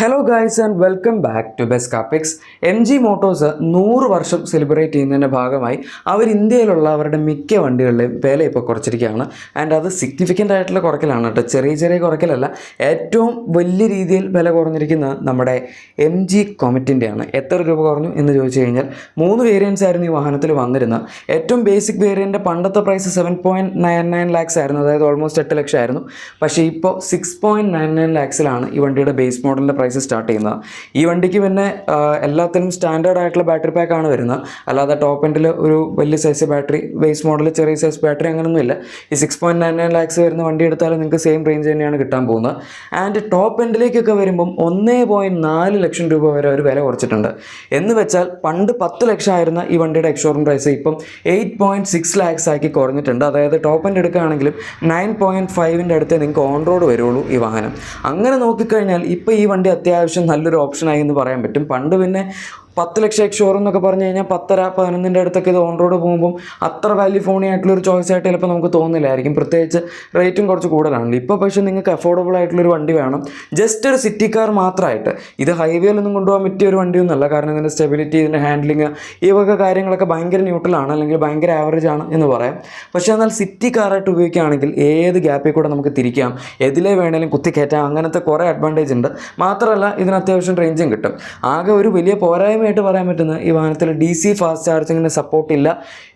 Hello guys and welcome back to best capix M G motors നൂറ് വർഷം celebrate ചെയ്യുന്നതിന്റെ ഭാഗമായി അവർ ഇന്ത്യയിലുള്ള അവരുടെ മിക്ക വണ്ടികളുടെയും വില ഇപ്പോൾ കുറച്ചിരിക്കുകയാണ്. ആൻഡ് അത് സിഗ്നിഫിക്കന്റ് ആയിട്ടുള്ള കുറക്കലാണ് കേട്ടോ. ചെറിയ ചെറിയ കുറക്കലല്ല ഏറ്റവും വലിയ രീതിയിൽ വില കുറഞ്ഞിരിക്കുന്നത് നമ്മുടെ എം ജി കൊമറ്റിന്റെയാണ് എത്ര രൂപ കുറഞ്ഞു എന്ന് ചോദിച്ചു കഴിഞ്ഞാൽ മൂന്ന് വേരിയൻസ് ആയിരുന്നു ഈ വാഹനത്തിൽ വന്നിരുന്നത്. ഏറ്റവും ബേസിക് വേരിയന്റെ പണ്ടത്തെ price seven point nine nine lakhs ആയിരുന്നു. അതായത് ഓൾമോസ്റ്റ് എട്ട് ലക്ഷം ആയിരുന്നു പക്ഷേ ഇപ്പോൾ സിക്സ് പോയിന്റ് നയൻ നയൻ ലാക്സിലാണ് ഈ വണ്ടിയുടെ ബേസ് മോഡലിന്റെ സ്റ്റാർട്ട് ചെയ്യുന്നത്. ഈ വണ്ടിക്ക് പിന്നെ എല്ലാത്തിനും സ്റ്റാൻഡേർഡ് ആയിട്ടുള്ള ബാറ്ററി പാക്ക് ആണ് വരുന്നത്. അല്ലാതെ ടോപ്പ് എൻഡിൽ ഒരു വലിയ സൈസ് ബാറ്ററി ബേസ് മോഡൽ ചെറിയ സൈസ് ബാറ്ററി അങ്ങനെയൊന്നും ഇല്ല. ഈ six point nine nine lakhs വരുന്ന വണ്ടി എടുത്താൽ നിങ്ങൾക്ക് സെയിം റേഞ്ച് തന്നെയാണ് കിട്ടാൻ പോകുന്നത്. ആൻഡ് ടോപ്പ് എൻഡിലേക്കൊക്കെ വരുമ്പം ഒന്നേ പോയിന്റ് നാല് ലക്ഷം രൂപ വരെ ഒരു വില കുറച്ചിട്ടുണ്ട്. എന്ന് വെച്ചാൽ പണ്ട് പത്ത് ലക്ഷം ആയിരുന്ന ഈ വണ്ടിയുടെ എക്സ്ഷോറൂം പ്രൈസ് ഇപ്പം എയ്റ്റ് പോയിന്റ് സിക്സ് ലാക്സ് ആക്കി കുറഞ്ഞിട്ടുണ്ട്. അതായത് ടോപ്പ് എൻഡ് എടുക്കുകയാണെങ്കിലും നയൻ പോയിന്റ് ഫൈവിന്റെ അടുത്ത് നിങ്ങൾക്ക് ഓൺ റോഡ് വരുള്ളൂ ഈ വാഹനം. അങ്ങനെ നോക്കിക്കഴിഞ്ഞാൽ ഇപ്പോൾ ഈ വണ്ടി അത്യാവശ്യം നല്ലൊരു ഓപ്ഷനായി എന്ന് പറയാൻ പറ്റും. പണ്ട് പിന്നെ പത്ത് ലക്ഷം എക്സ്ഷോറൂം എന്നൊക്കെ പറഞ്ഞു കഴിഞ്ഞാൽ പത്തര പതിനൊന്നിന്റെ അടുത്തൊക്കെ ഇത് ഓൺ റോഡ് പോകുമ്പോൾ അത്ര വാല്യൂ ഫോണി ആയിട്ടുള്ളൊരു ചോയ്സ് ആയിട്ട് ചിലപ്പോൾ നമുക്ക് തോന്നില്ലായിരിക്കും. പ്രത്യേകിച്ച് റേറ്റും കുറച്ച് കൂടുതലാണല്ലോ. ഇപ്പോൾ പക്ഷേ നിങ്ങൾക്ക് അഫോർഡബിൾ ആയിട്ടുള്ളൊരു വണ്ടി വേണം. ജസ്റ്റ് ഒരു സിറ്റി കാർ മാത്രമായിട്ട്. ഇത് ഹൈവേയിലൊന്നും കൊണ്ടുപോകാൻ പറ്റിയ ഒരു വണ്ടിയൊന്നുമല്ല കാരണം ഇതിന്റെ സ്റ്റെബിലിറ്റി ഇതിന്റെ ഹാൻഡ്ലിങ് ഈ വക കാര്യങ്ങളൊക്കെ ഭയങ്കര ന്യൂട്രലാണ് അല്ലെങ്കിൽ ഭയങ്കര ആവറേജ് ആണ് എന്ന് പറയാം. പക്ഷേ എന്നാൽ സിറ്റി കാറായിട്ട് ഉപയോഗിക്കുകയാണെങ്കിൽ ഏത് ഗ്യാപ്പിൽ കൂടെ നമുക്ക് തിരിക്കാം? എതിലേ വേണേലും കുത്തിക്കയറ്റാം അങ്ങനത്തെ കുറേ അഡ്വാന്റേജ് ഉണ്ട്. മാത്രമല്ല ഇതിന് അത്യാവശ്യം റേഞ്ചും കിട്ടും. ആകെ ഒരു വലിയ പോരായ്മയായിട്ട് പറയാൻ പറ്റുന്നത് ഈ വാഹനത്തിൽ ഡി സി ഫാസ്റ്റ് ചാർജിങ്ങിന് സപ്പോർട്ട് ഇല്ല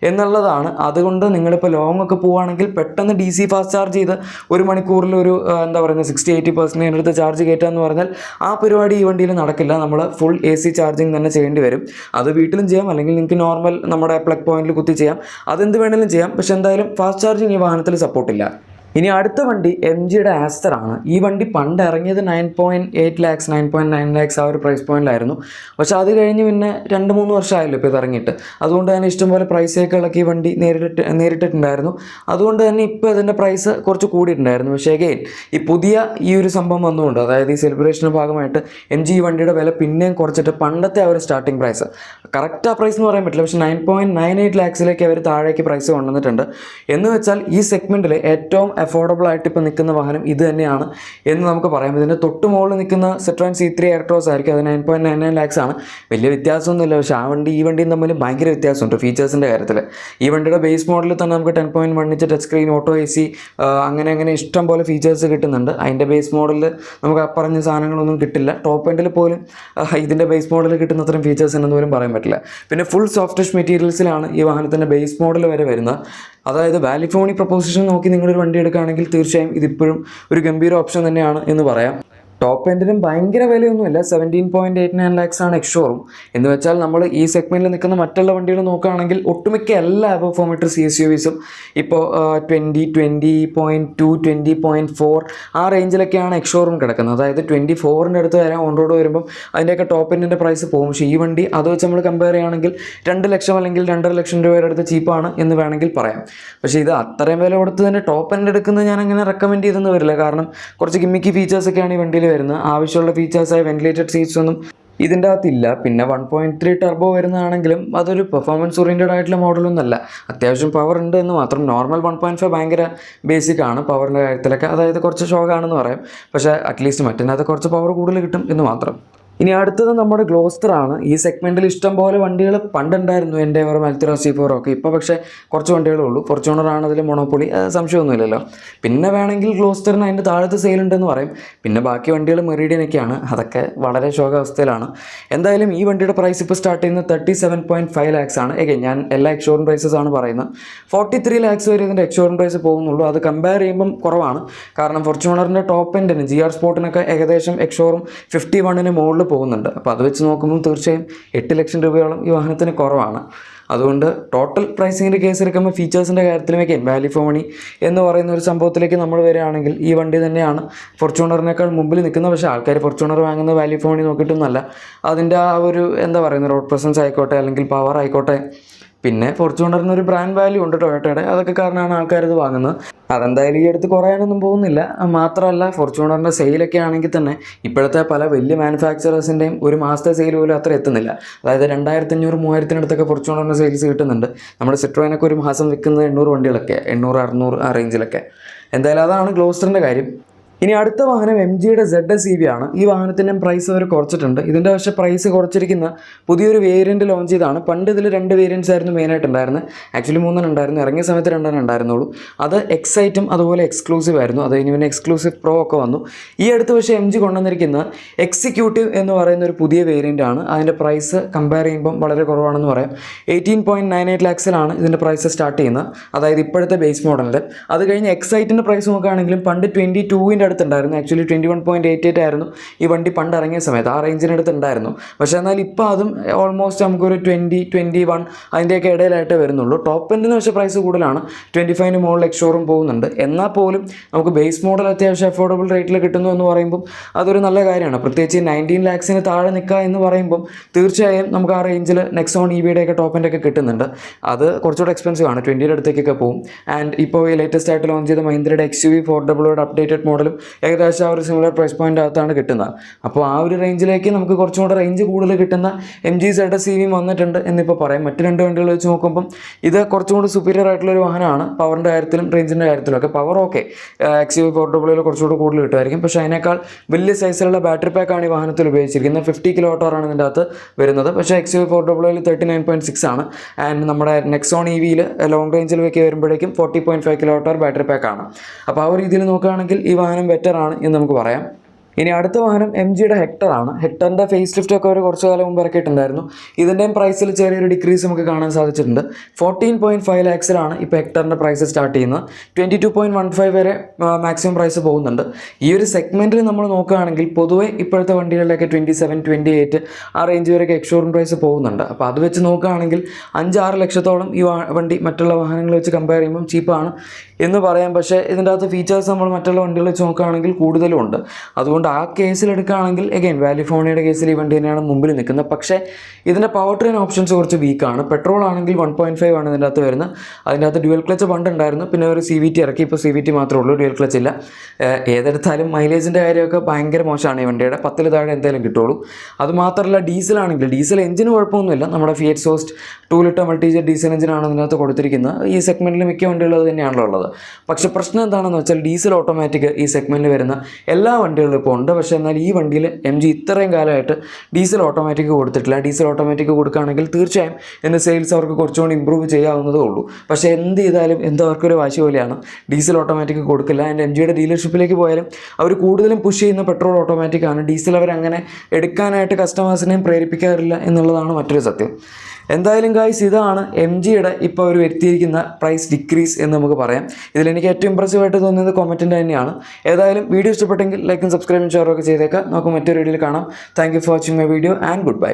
എന്നുള്ളതാണ്. അതുകൊണ്ട് നിങ്ങളിപ്പോൾ ലോങ് ഒക്കെ പോവുകയാണെങ്കിൽ പെട്ടെന്ന് ഡി സി ഫാസ്റ്റ് ചാർജ് ചെയ്ത് ഒരു മണിക്കൂറിൽ ഒരു എന്താ പറയുക സിക്സ്റ്റി എയ്റ്റി പെർസെന്റ് അടുത്ത് ചാർജ് കയറ്റുക എന്ന് പറഞ്ഞാൽ ആ പരിപാടി ഈ വണ്ടിയിൽ നടക്കില്ല. നമ്മൾ ഫുൾ എ സി ചാർജിങ് തന്നെ ചെയ്യേണ്ടി വരും. അത് വീട്ടിലും ചെയ്യാം. അല്ലെങ്കിൽ നിങ്ങൾക്ക് നോർമൽ നമ്മുടെ പ്ലഗ് പോയിന്റിൽ കുത്തി ചെയ്യാം. അതെന്ത് വേണമെങ്കിലും ചെയ്യാം. പക്ഷേ എന്തായാലും ഫാസ്റ്റ് ചാർജിങ് ഈ വാഹനത്തിൽ സപ്പോർട്ടില്ല ഇനി അടുത്ത വണ്ടി എം ജിയുടെ ആസ്റ്റർ ആണ്. ഈ വണ്ടി പണ്ട് ഇറങ്ങിയത് nine point eight lakhs nine point nine lakhs ആ ഒരു പ്രൈസ് പോയിന്റിലായിരുന്നു പക്ഷേ അത് കഴിഞ്ഞ് പിന്നെ രണ്ട് മൂന്ന് വർഷമായല്ലോ ഇപ്പോൾ ഇത് ഇറങ്ങിയിട്ട്. അതുകൊണ്ട് തന്നെ ഇഷ്ടംപോലെ പ്രൈസൊക്കെ ഇളക്കി ഈ വണ്ടി നേരിട്ട് നേരിട്ടിട്ടുണ്ടായിരുന്നു. അതുകൊണ്ട് തന്നെ ഇപ്പോൾ ഇതിന്റെ പ്രൈസ് കുറച്ച് കൂടിയിട്ടുണ്ടായിരുന്നു. പക്ഷേ അഗെയിൻ ഈ പുതിയ ഈ ഒരു സംഭവം വന്നുകൊണ്ട് അതായത് ഈ സെലിബ്രേഷന്റെ ഭാഗമായിട്ട് എം ജി ഈ വണ്ടിയുടെ വില പിന്നെയും കുറച്ചിട്ട് പണ്ടത്തെ ആ ഒരു സ്റ്റാർട്ടിംഗ് പ്രൈസ് കറക്റ്റ് ആ പ്രൈസ് എന്ന് പറയാൻ പറ്റില്ല. പക്ഷേ നയൻ പോയിന്റ് നയൻ എയ്റ്റ് ലാക്സിലേക്ക് അവർ താഴേക്ക് പ്രൈസ് കൊണ്ടുവന്നിട്ടുണ്ട്. എന്ന് വെച്ചാൽ ഈ സെഗ്മെന്റിൽ ഏറ്റവും അഫോർഡബിൾ ആയിട്ട് ഇപ്പോൾ നിൽക്കുന്ന വാഹനം ഇത് തന്നെയാണ് എന്ന് നമുക്ക് പറയാം. ഇതിന്റെ തൊട്ട് മുകളിൽ നിൽക്കുന്ന സെട്രോൻ സി ത്രീ എയർട്രോസ് ആയിരിക്കും. അത് nine point nine nine lakhs ആണ്. വലിയ വ്യത്യാസമൊന്നുമില്ല. പക്ഷേ ആ വണ്ടി ഈ വണ്ടിയും തമ്മിൽ ഭയങ്കര വ്യത്യാസമുണ്ട് ഫീച്ചേഴ്സിന്റെ കാര്യത്തിൽ. ഈ വണ്ടിയുടെ ബേസ് മോഡലിൽ തന്നെ നമുക്ക് ten point one inch touch screen auto A C അങ്ങനെ അങ്ങനെ ഇഷ്ടം പോലെ ഫീച്ചേഴ്സ് കിട്ടുന്നുണ്ട്. അതിന്റെ ബേസ് മോഡലിൽ നമുക്ക് അപ്പറഞ്ഞ പറഞ്ഞ സാധനങ്ങളൊന്നും കിട്ടില്ല. ടോപ്പ് എൻഡിൽ പോലും ഇതിന്റെ ബേസ് മോഡലിൽ കിട്ടുന്ന അത്രയും ഫീച്ചേഴ്സ് എന്നൊന്നും പോലും പറയാൻ പറ്റില്ല. പിന്നെ ഫുൾ സോഫ്റ്റ് മെറ്റീരിയൽസിലാണ് ഈ വാഹനത്തിന്റെ ബേസ് മോഡൽ വരെ വരുന്നത്. അതായത് വാലിഫോണി പ്രപ്പോസിഷൻ നോക്കി നിങ്ങളൊരു വണ്ടി എടുക്കുകയാണെങ്കിൽ തീർച്ചയായും ഇതിപ്പോഴും ഒരു ഗംഭീര ഓപ്ഷൻ തന്നെയാണ് എന്ന് പറയാം. ടോപ്പ് എൻഡിനും ഭയങ്കര വിലയൊന്നുമില്ല. Seventeen point eight nine lakhs ആണ് എക്സ്ഷോറും എന്ന് വെച്ചാൽ നമ്മൾ ഈ സെഗ്മെന്റിൽ നിൽക്കുന്ന മറ്റുള്ള വണ്ടികൾ നോക്കുകയാണെങ്കിൽ ഒട്ടുമിക്ക എല്ലാ പെർഫോമീറ്റർ സി എസ് യു വിസും ഇപ്പോൾ twenty twenty point two twenty point four ആ റേഞ്ചിലൊക്കെയാണ് എക്സ്ഷോറും കിടക്കുന്നത്. അതായത് ട്വന്റി ഫോറിന്റെ അടുത്ത് വരാൻ ഓൺ റോഡ് വരുമ്പം അതിന്റെയൊക്കെ ടോപ്പ് എൻഡിന്റെ പ്രൈസ് പോകും. പക്ഷേ ഈ വണ്ടി അത് വെച്ച് നമ്മൾ കമ്പയർ ചെയ്യുകയാണെങ്കിൽ രണ്ട് ലക്ഷം അല്ലെങ്കിൽ രണ്ടര ലക്ഷം രൂപയുടെ അടുത്ത് ചീപ്പാണ് എന്ന് വേണമെങ്കിൽ പറയാം. പക്ഷേ ഇത് അത്രയും വില കൊടുത്ത് തന്നെ ടോപ്പ് എൻഡ് എടുക്കുന്നത് ഞാൻ അങ്ങനെ റെക്കമെൻഡ് ചെയ്തെന്ന് വരില്ല. കാരണം കുറച്ച് ഗിമ്മിക്ക് ഫീച്ചേഴ്സൊക്കെയാണ് ഈ വണ്ടിയിൽ വരുന്നത് ആവശ്യമുള്ള ഫീച്ചേഴ്സായ വെന്റിലേറ്റഡ് സീറ്റ്സ് ഒന്നും ഇതിന്റെ അകത്തില്ല. പിന്നെ വൺ പോയിന്റ് ത്രീ ടർബോ വരുന്നതാണെങ്കിലും അതൊരു പെർഫോമൻസ് ഓറിയന്റഡ് ആയിട്ടുള്ള മോഡലൊന്നുമല്ല അത്യാവശ്യം പവർ ഉണ്ട് എന്ന് മാത്രം നോർമൽ വൺ പോയിന്റ് ഫൈവ് ഭയങ്കര ബേസിക് ആണ് പവറിന്റെ കാര്യത്തിലൊക്കെ. അതായത് കുറച്ച് ഷോക്കാണെന്ന് പറയാം. പക്ഷേ അറ്റ്ലീസ്റ്റ് മറ്റേനകത്ത് കുറച്ച് പവർ കൂടുതൽ കിട്ടും എന്ന് മാത്രം. ഇനി അടുത്തത് നമ്മുടെ ഗ്ലോസ്റ്റർ ആണ് ഈ സെഗ്മെന്റിൽ ഇഷ്ടം പോലെ വണ്ടികൾ പണ്ടുണ്ടായിരുന്നു എന്റെ ഓർ മൽത്തിറോ ഫോറോ ഒക്കെ. ഇപ്പോൾ പക്ഷേ കുറച്ച് വണ്ടികളേ ഉള്ളൂ. ഫോർച്യൂണറാണ് അതിൽ മൊണോപ്പൊളി സംശയമൊന്നുമില്ലല്ലോ. പിന്നെ വേണമെങ്കിൽ ഗ്ലോസ്റ്ററിന് അതിന്റെ താഴത്ത് സെയിലുണ്ടെന്ന് പറയും. പിന്നെ ബാക്കി വണ്ടികൾ മെറീഡിയനൊക്കെയാണ്. അതൊക്കെ വളരെ ശോകാവസ്ഥയിലാണ്. എന്തായാലും ഈ വണ്ടിയുടെ പ്രൈസ് ഇപ്പോൾ സ്റ്റാർട്ട് ചെയ്യുന്നത് thirty seven point five lakhs ആണ്. ഏകെ ഞാൻ എല്ലാ എക്സ്ഷോറും പ്രൈസസ് ആണ് പറയുന്നത്. ഫോർട്ടി ത്രീ ലാക്സ് വരെ ഇതിന്റെ എക്സ്ഷോറും പ്രൈസ് പോകുന്നുള്ളൂ. അത് കമ്പയർ ചെയ്യുമ്പം കുറവാണ്. കാരണം ഫോർച്യൂണറിന്റെ ടോപ്പ് എൻഡിന് ജി ആർ സ്പോർട്ടിനൊക്കെ ഏകദേശം എക്സ്ഷോറും ഫിഫ്റ്റി വണ്ണിന് മുകളിൽ പോകുന്നുണ്ട്. അപ്പോൾ അത് വെച്ച് നോക്കുമ്പോൾ തീർച്ചയായും എട്ട് ലക്ഷം രൂപയോളം ഈ വാഹനത്തിന് കുറവാണ്. അതുകൊണ്ട് ടോട്ടൽ പ്രൈസിങ്ങിന്റെ കേസ് എടുക്കുമ്പോൾ ഫീച്ചേഴ്സിന്റെ കാര്യത്തിലേക്ക് വാല്യൂ ഫോർ മണി എന്ന് പറയുന്ന ഒരു സംഭവത്തിലേക്ക് നമ്മൾ വരികയാണെങ്കിൽ ഈ വണ്ടി തന്നെയാണ് ഫോർച്യൂണറിനേക്കാൾ മുമ്പിൽ നിൽക്കുന്നത്. പക്ഷേ ആൾക്കാർ ഫോർച്യൂണർ വാങ്ങുന്ന വാല്യൂ ഫോർ മണി നോക്കിയിട്ടൊന്നുമല്ല. അതിന്റെ ആ ഒരു എന്താ പറയുന്നത് റോഡ് പ്രസൻസ് ആയിക്കോട്ടെ അല്ലെങ്കിൽ പവർ ആയിക്കോട്ടെ പിന്നെ ഫോർച്യൂണറിന് ഒരു ബ്രാൻഡ് വാല്യൂ ഉണ്ട് ടൊയോട്ടയുടെ അതൊക്കെ കാരണമാണ് ആൾക്കാർ ഇത് വാങ്ങുന്നത്. അതെന്തായാലും ഈ അടുത്ത് കുറയാനൊന്നും പോകുന്നില്ല. മാത്രമല്ല ഫോർച്യൂണറിന്റെ സെയിലൊക്കെ ആണെങ്കിൽ തന്നെ ഇപ്പോഴത്തെ പല വലിയ മാനുഫാക്ചറേഴ്സിന്റെയും ഒരു മാസത്തെ സെയിൽ പോലും അത്ര എത്തുന്നില്ല. അതായത് രണ്ടായിരത്തി അഞ്ഞൂറ് മൂവായിരത്തിനടുത്തൊക്കെ ഫോർച്യൂണറിന്റെ സെയിൽസ് കിട്ടുന്നുണ്ട്. നമ്മുടെ സിട്രോയിനൊക്കെ ഒരു മാസം വിൽക്കുന്നത് എണ്ണൂറ് വണ്ടികളൊക്കെ എണ്ണൂറ് അറുന്നൂറ് ആ റേഞ്ചിലൊക്കെ എന്തായാലും അതാണ് ഗ്ലോസ്റ്ററിന്റെ കാര്യം. ഇനി അടുത്ത വാഹനം എം ജിയുടെ സെഡ് എസ് ഇ വി ആണ്. ഈ വാഹനത്തിന്റെ പ്രൈസ് അവർ കുറച്ചിട്ടുണ്ട്. ഇതിന്റെ പക്ഷേ പ്രൈസ് കുറച്ചിരിക്കുന്ന പുതിയൊരു വേരിയന്റ് ലോഞ്ച് ചെയ്താണ് പണ്ട് ഇതിൽ രണ്ട് വേരിയൻസ് ആയിരുന്നു മെയിനായിട്ട് ഉണ്ടായിരുന്നത് ആക്ച്വലി മൂന്നെണ്ണം ഉണ്ടായിരുന്നു. ഇറങ്ങിയ സമയത്ത് രണ്ടെണ്ണം ഉണ്ടായിരുന്നുള്ളൂ. അത് എക്സൈറ്റും അതുപോലെ എക്സ്ക്ലൂസീവ് ആയിരുന്നു. അത് ഇനി പിന്നെ എക്സ്ക്ലൂസീവ് പ്രോ ഒക്കെ വന്നു. ഈ അടുത്ത് പക്ഷേ എം ജി കൊണ്ടുവന്നിരിക്കുന്ന എക്സിക്യൂട്ടീവ് എന്ന് പറയുന്ന ഒരു പുതിയ വേരിയന്റ് ആണ്. അതിന്റെ പ്രൈസ് കമ്പയർ ചെയ്യുമ്പം വളരെ കുറവാണെന്ന് പറയാം. എയ്റ്റീൻ പോയിന്റ് നയൻ എയ്റ്റ് ലാക്സിലാണ് ഇതിന്റെ പ്രൈസ് സ്റ്റാർട്ട് ചെയ്യുന്നത്. അതായത് ഇപ്പോഴത്തെ ബേസ് മോഡലിന്റെ അത് കഴിഞ്ഞ് എക്സൈറ്റിന്റെ പ്രൈസ് നോക്കുകയാണെങ്കിലും പണ്ട് ട്വന്റി ടൂവിന്റെ അടുത്തുണ്ടായിരുന്നു. Actually twenty one point eight eight ആയിരുന്നു. ഈ വണ്ടി പണ്ട് ഇറങ്ങിയ സമയത്ത് ആ റേഞ്ചിനടുത്ത് ഉണ്ടായിരുന്നു പക്ഷേ എന്നാൽ ഇപ്പോൾ അതും ഓൾമോസ്റ്റ് നമുക്കൊരു ട്വന്റി ട്വന്റി വൺ അതിന്റെയൊക്കെ ഇടയിലായിട്ട് വരുന്നുള്ളൂ. ടോപ്പ് എൻഡിന് പക്ഷേ പ്രൈസ് കൂടുതലാണ്. ട്വന്റി ഫൈവിന് മുകളിൽ എക്സ്ഷോറും പോകുന്നുണ്ട്. എന്നാൽ പോലും നമുക്ക് ബേസ് മോഡൽ അത്യാവശ്യം അഫോർഡബിൾ റേറ്റിൽ കിട്ടുന്നു എന്ന് പറയുമ്പം അതൊരു നല്ല കാര്യമാണ്. പ്രത്യേകിച്ച് നയന്റീൻ ലാക്സിന് താഴെ നിൽക്കുക എന്ന് പറയുമ്പം തീർച്ചയായും നമുക്ക് ആ റേഞ്ചിൽ നെക്സോൺ ഇ ബിയുടെ ഒക്കെ ടോപ്പ് ഒക്കെ കിട്ടുന്നുണ്ട്. അത് കുറച്ചുകൂടെ എക്സ്പെൻസീവ് ആണ്. ട്വന്റിയുടെ അടുത്തേക്കൊക്കെ പോകും ആൻഡ് ഇപ്പോൾ ഈ ലേറ്റസ്റ്റ് ആയിട്ട് ലോഞ്ച് ചെയ്ത മഹീന്ദ്രയുടെ എക്സ് യു വി ഫോർ ഡബിളോയുടെ അപ്ഡേറ്റഡ് മോഡലും ഏകദേശം ആ ഒരു സിമിലർ പ്രൈസ് പോയിന്റ് അകത്താണ് കിട്ടുന്നത്. അപ്പോൾ ആ ഒരു റേഞ്ചിലേക്ക് നമുക്ക് കുറച്ചും കൂടെ റേഞ്ച് കൂടുതൽ കിട്ടുന്ന M G Z C V വന്നിട്ടുണ്ട് എന്നിപ്പോൾ പറയാം. മറ്റ് രണ്ട് വണ്ടികൾ വെച്ച് നോക്കുമ്പം ഇത് കുറച്ചും കൂടി സുപ്പീരിയർ ആയിട്ടുള്ള ഒരു വാഹനമാണ്. പവറിന്റെ കാര്യത്തിലും റേഞ്ചിന്റെ കാര്യത്തിലും ഒക്കെ. പവർ ഓക്കെ എക്സ് യു ഡബിളിൽ കുറച്ചുകൂടി കൂടുതൽ കിട്ടുമായിരിക്കും. പക്ഷേ അതിനേക്കാൾ വലിയ സൈസിലുള്ള ബാറ്ററി പാക്കാണ് ഈ വാഹനത്തിൽ ഉപയോഗിച്ചിരിക്കുന്നത്. ഫിഫ്റ്റി കിലോ ആണ് ഇതിന്റെ അകത്ത് വരുന്നത്. പക്ഷേ എക്സ് യു പോർട്ടബിളിൽ തേർട്ടി നയൻ പോയിന്റ് സിക്സ് ആണ്. ആൻഡ് നമ്മുടെ നെക്സോൺ ഇ വിയിൽ ലോങ് റേഞ്ചിൽ വെക്കി വരുമ്പോഴേക്കും forty point five kilo battery പാക്കാണ് അപ്പോൾ ആ ഒരു രീതിയിൽ നോക്കുകയാണെങ്കിൽ ഈ വാഹനം ബെറ്റർ ആണ് എന്ന് നമുക്ക് പറയാം. ഇനി അടുത്ത വാഹനം എം ജിയുടെ ഹെക്ടർ ആണ്. ഹെക്ടറിന്റെ ഫേസ് ലിഫ്റ്റ് ഒക്കെ ഒരു കുറച്ച് കാലം മുമ്പ് ഇറക്കിയിട്ടുണ്ടായിരുന്നു. ഇതിന്റെയും പ്രൈസിൽ ചെറിയൊരു ഡിക്രീസ് നമുക്ക് കാണാൻ സാധിച്ചിട്ടുണ്ട്. ഫോർട്ടീൻ പോയിന്റ് ഫൈവ് ലാക്സിലാണ് ഇപ്പോൾ ഹെക്ടറിന്റെ പ്രൈസ് സ്റ്റാർട്ട് ചെയ്യുന്നത്. Twenty two point one five വരെ മാക്സിമം പ്രൈസ് പോകുന്നുണ്ട്. ഈ ഒരു സെഗ്മെന്റിൽ നമ്മൾ നോക്കുകയാണെങ്കിൽ പൊതുവേ ഇപ്പോഴത്തെ വണ്ടികളിലൊക്കെ ട്വന്റി സെവൻ ട്വന്റി എയ്റ്റ് ആ റേഞ്ച് വരെയൊക്കെ എക്സ്ഷോറും പ്രൈസ് പോകുന്നുണ്ട്. അപ്പോൾ അത് വെച്ച് നോക്കുകയാണെങ്കിൽ അഞ്ച് ആറ് ലക്ഷത്തോളം ഈ വണ്ടി മറ്റുള്ള വാഹനങ്ങൾ വെച്ച് കമ്പയർ ചെയ്യുമ്പം ചീപ്പാണ് എന്ന് പറയാം. പക്ഷേ ഇതിന്റെ അകത്ത് ഫീച്ചേഴ്സ് നമ്മൾ മറ്റുള്ള വണ്ടികൾ വെച്ച് നോക്കുകയാണെങ്കിൽ കൂടുതലും ഉണ്ട്. അതുകൊണ്ട് ആ കേസിൽ എടുക്കുകയാണെങ്കിൽ എഗൈൻ വാലിഫോണിയുടെ കേസിൽ ഈ വണ്ടി തന്നെയാണ് മുമ്പിൽ നിൽക്കുന്നത്. പക്ഷേ ഇതിന്റെ പവർ ട്രെയിൻ ഓപ്ഷൻസ് കുറച്ച് വീക്കാണ് പെട്രോൾ ആണെങ്കിൽ വൺ പോയിന്റ് ഫൈവ് ആണ് ഇതിന്റെ അകത്ത് വരുന്നത്. അതിന്റെ അകത്ത് ഡ്യുവൽ ക്ലച്ച് പണ്ട് ഉണ്ടായിരുന്നു. പിന്നെ ഒരു സി വി ടി ഇറക്കി. ഇപ്പോൾ സി വി ടി മാത്രമേ ഉള്ളൂ ഡ്യുവൽ ക്ലച്ച് ഇല്ല. ഏതെടുത്താലും മൈലേജിന്റെ കാര്യമൊക്കെ ഭയങ്കര മോശമാണ് ഈ വണ്ടിയുടെ. പത്തിൽ താഴെ എന്തായാലും കിട്ടുള്ളൂ അതുമാത്രമല്ല ഡീസലാണെങ്കിൽ ഡീസൽ എഞ്ചിന് കുഴപ്പമൊന്നുമില്ല. നമ്മുടെ ഫിയറ്റ് സോസ്റ്റ് ടൂ ലിറ്റർ മൾട്ടിജർ ഡീസൽ എഞ്ചിനാണ് ഇതിനകത്ത് കൊടുത്തിരിക്കുന്നത്. ഈ സെഗ്മെന്റിൽ മിക്ക വണ്ടികളും അത് തന്നെയാണല്ലോ ഉള്ളത്. പക്ഷേ പ്രശ്നം എന്താണെന്ന് വെച്ചാൽ ഡീസൽ ഓട്ടോമാറ്റിക് ഈ സെഗ്മെന്റിൽ വരുന്ന എല്ലാ വണ്ടികളിലും ഇപ്പോൾ ഉണ്ട്. പക്ഷേ എന്നാൽ ഈ വണ്ടിയിൽ എം ജി ഇത്രയും കാലമായിട്ട് ഡീസൽ ഓട്ടോമാറ്റിക് കൊടുത്തിട്ടില്ല. ഡീസൽ ഓട്ടോമാറ്റിക് കൊടുക്കുകയാണെങ്കിൽ തീർച്ചയായും എന്റെ സെയിൽസ് അവർക്ക് കുറച്ചുകൂടി ഇമ്പ്രൂവ് ചെയ്യാവുന്നതേ ഉള്ളൂ. പക്ഷേ എന്ത് ചെയ്താലും എന്തോ അവർക്കൊരു വാശി പോലെയാണ്. ഡീസൽ ഓട്ടോമാറ്റിക് കൊടുക്കില്ല. എന്റെ എം ജിയുടെ ഡീലർഷിപ്പിലേക്ക് പോയാലും അവർ കൂടുതലും പുഷ് ചെയ്യുന്ന പെട്രോൾ ഓട്ടോമാറ്റിക് ആണ്. ഡീസൽ അവർ അങ്ങനെ എടുക്കാനായിട്ട് കസ്റ്റമേഴ്സിനെയും പ്രേരിപ്പിക്കാറില്ല എന്നുള്ളതാണ് മറ്റൊരു സത്യം. എന്തായാലും ഗായ്സ് ഇതാണ് എം ജിയുടെ ഇപ്പോൾ ഒരു വരുത്തിയിരിക്കുന്ന പ്രൈസ് ഡിക്രീസ് എന്ന് നമുക്ക് പറയാം. ഇതിൽ എനിക്ക് ഏറ്റവും ഇമ്പ്രസീവ് ആയിട്ട് തോന്നിയത് കോമെന്റിന്റെ തന്നെയാണ്. ഏതായാലും വീഡിയോ ഇഷ്ടപ്പെട്ടെങ്കിൽ ലൈക്കും സബ്സ്ക്രൈബും ഷെയറും ഒക്കെ ചെയ്തേക്കാം. നമുക്ക് മറ്റൊരു വീഡിയോയിൽ കാണാം. Thank for watching my video and good bye